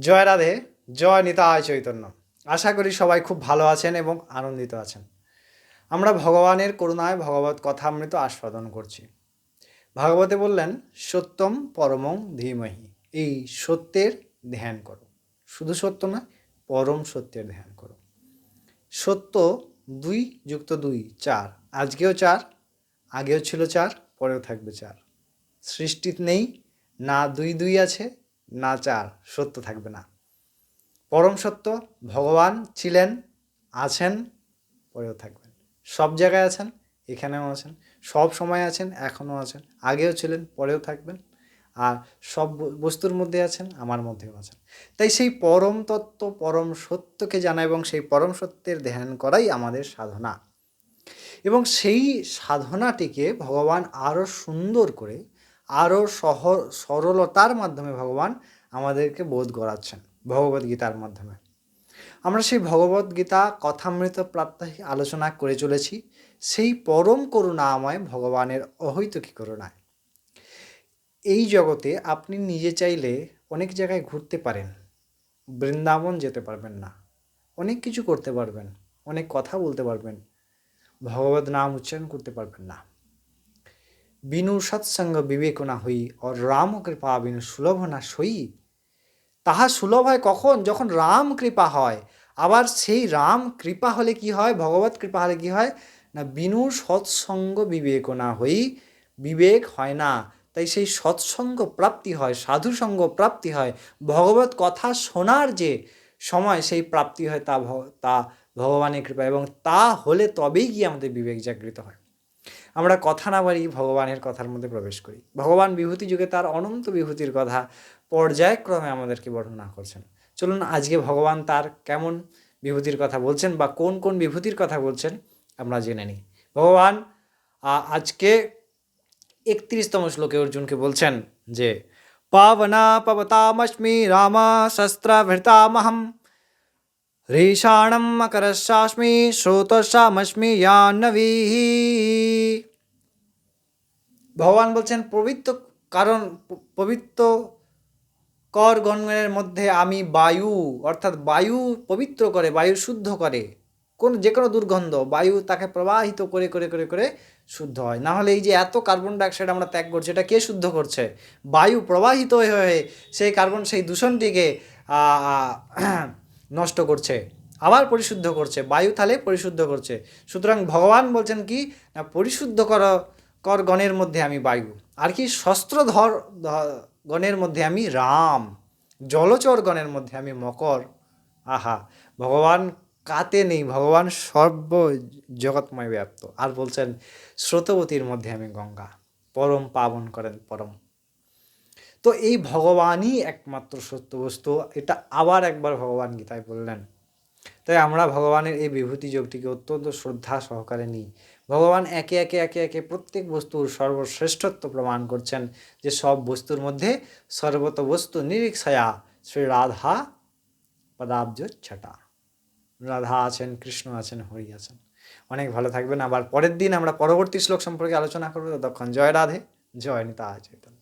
জয় রাধে জয় নিতায় চৈতন্য। আশা করি সবাই খুব ভালো আছেন এবং আনন্দিত আছেন। আমরা ভগবানের করুণায় ভগবত কথামৃত আস্বাদন করছি। ভাগবতে বললেন, সত্যম পরমং ধীমহি। এই সত্যের ধ্যান করো। শুধু সত্য না পরম সত্যের ধ্যান করো। সত্য দুই যুক্ত দুই, চার। আজকেও চার, আগেও ছিল চার, পরেও থাকবে চার। সৃষ্টি নেই, না দুই দুই আছে না চার, সত্য থাকবে না। পরম সত্য, ভগবান ছিলেন, আছেন, পরেও থাকবেন। সব জায়গায় আছেন, এখানেও আছেন, সব সময় আছেন, এখনও আছেন, আগেও ছিলেন, পরেও থাকবেন। আর সব বস্তুর মধ্যে আছেন, আমার মধ্যেও আছেন। তাই সেই পরম তত্ত্ব, পরম সত্যকে জানা এবং সেই পরম সত্যের ধ্যান করাই আমাদের সাধনা। এবং সেই সাধনাটিকে ভগবান আরও সুন্দর করে আরও সহ সরলতার মাধ্যমে ভগবান আমাদেরকে বোধ করাচ্ছেন ভগবদ্গীতার মাধ্যমে। আমরা সেই ভগবদ্গীতা কথামৃত প্রাত্যহিক আলোচনা করে চলেছি, সেই পরম করুণাময় ভগবানের অহৈতুকী করুণায়। এই জগতে আপনি নিজে চাইলে অনেক জায়গায় ঘুরতে পারেন, বৃন্দাবন যেতে পারবেন না, অনেক কিছু করতে পারবেন, অনেক কথা বলতে পারবেন, ভগবত নাম উচ্চারণ করতে পারবেন না। বিনু সৎসঙ্গ বিবেক না হই ও রাম কৃপা বিনু সুলভ না সই। তাহা সুলভ হয় কখন? যখন রাম কৃপা হয়। আবার সেই রাম কৃপা হলে কি হয়? ভগবত কৃপা হলে কি হয়? না বিনু সৎসঙ্গ বিবেক না হই, বিবেক হয় না। তাই সেই সৎসঙ্গ প্রাপ্তি হয়, সাধুসঙ্গ প্রাপ্তি হয়। ভগবত কথা শোনার যে সময়, সেই প্রাপ্তি হয় তা তা ভগবানের কৃপা এবং তা হলে তবেই গিয়ে আমাদের বিবেক জাগৃত হয়। আমরা কথা না বাড়ি ভগবানের কথার মধ্যে প্রবেশ করি। ভগবান বিভূতি যুগে তার অনন্ত বিভূতির কথা পর্যায়ক্রমে আমাদেরকে বর্ণনা করছেন। চলুন আজকে ভগবান তার কেমন বিভূতির কথা বলছেন বা কোন কোন বিভূতির কথা বলছেন আমরা জেনে নিই। ভগবান আজকে একত্রিশতম শ্লোকে অর্জুনকে বলছেন যে, পাবনা পবতামস্মি রামা শস্ত্রভৃতামহম হৃষাণম মকরশাস্মি শ্রোতশামস্মি ইয়ান্নবী ভগবান বলছেন, পবিত্র কারণ, পবিত্র কর গণের মধ্যে আমি বায়ু, অর্থাৎ বায়ু পবিত্র করে, বায়ু শুদ্ধ করে। কোন যে কোনো দুর্গন্ধ, বায়ু তাকে প্রবাহিত করে করে করে করে শুদ্ধ হয়। না হলে এই যে এত কার্বন ডাইঅক্সাইড আমরা ত্যাগ করছি, এটা কে শুদ্ধ করছে? বায়ু প্রবাহিত হয়ে সেই কার্বন সেই দূষণটিকে নষ্ট করছে, আবার পরিশুদ্ধ করছে, বায়ু তাহলে পরিশুদ্ধ করছে। সুতরাং ভগবান বলছেন কি, না, পরিশুদ্ধ কর কর গণের মধ্যে আমি বায়ু, আর কি শস্ত্রধর গণের মধ্যে আমি রাম, জলচর গণের মধ্যে আমি মকর। আহা, ভগবান কাতে নেই, ভগবান সর্ব জগৎময় ব্যাপ্ত। আর বলছেন, স্রোতবতীর মধ্যে আমি গঙ্গা, পরম পাবন করেন পরম তো এই ভগবানই একমাত্র সত্য বস্তু এটা আবার একবার ভগবান গীতায় বললেন। তাই আমরা ভগবানের এই বিভূতি যোগটিকে অত্যন্ত শ্রদ্ধা সহকারে নিই। ভগবান একে একে একে একে প্রত্যেক বস্তুর সর্বশ্রেষ্ঠত্ব প্রমাণ করছেন যে সব বস্তুর মধ্যে সর্বত বস্তু নিরীক্ষয়া শ্রী রাধা পদাব্জ ছটা। রাধা আছেন, কৃষ্ণ আছেন, হরি আছেন। অনেক ভালো থাকবেন। আবার পরের দিন আমরা পরবর্তী শ্লোক সম্পর্কে আলোচনা করব। ততক্ষণ জয় রাধে, জয় নিতা চৈতন্য।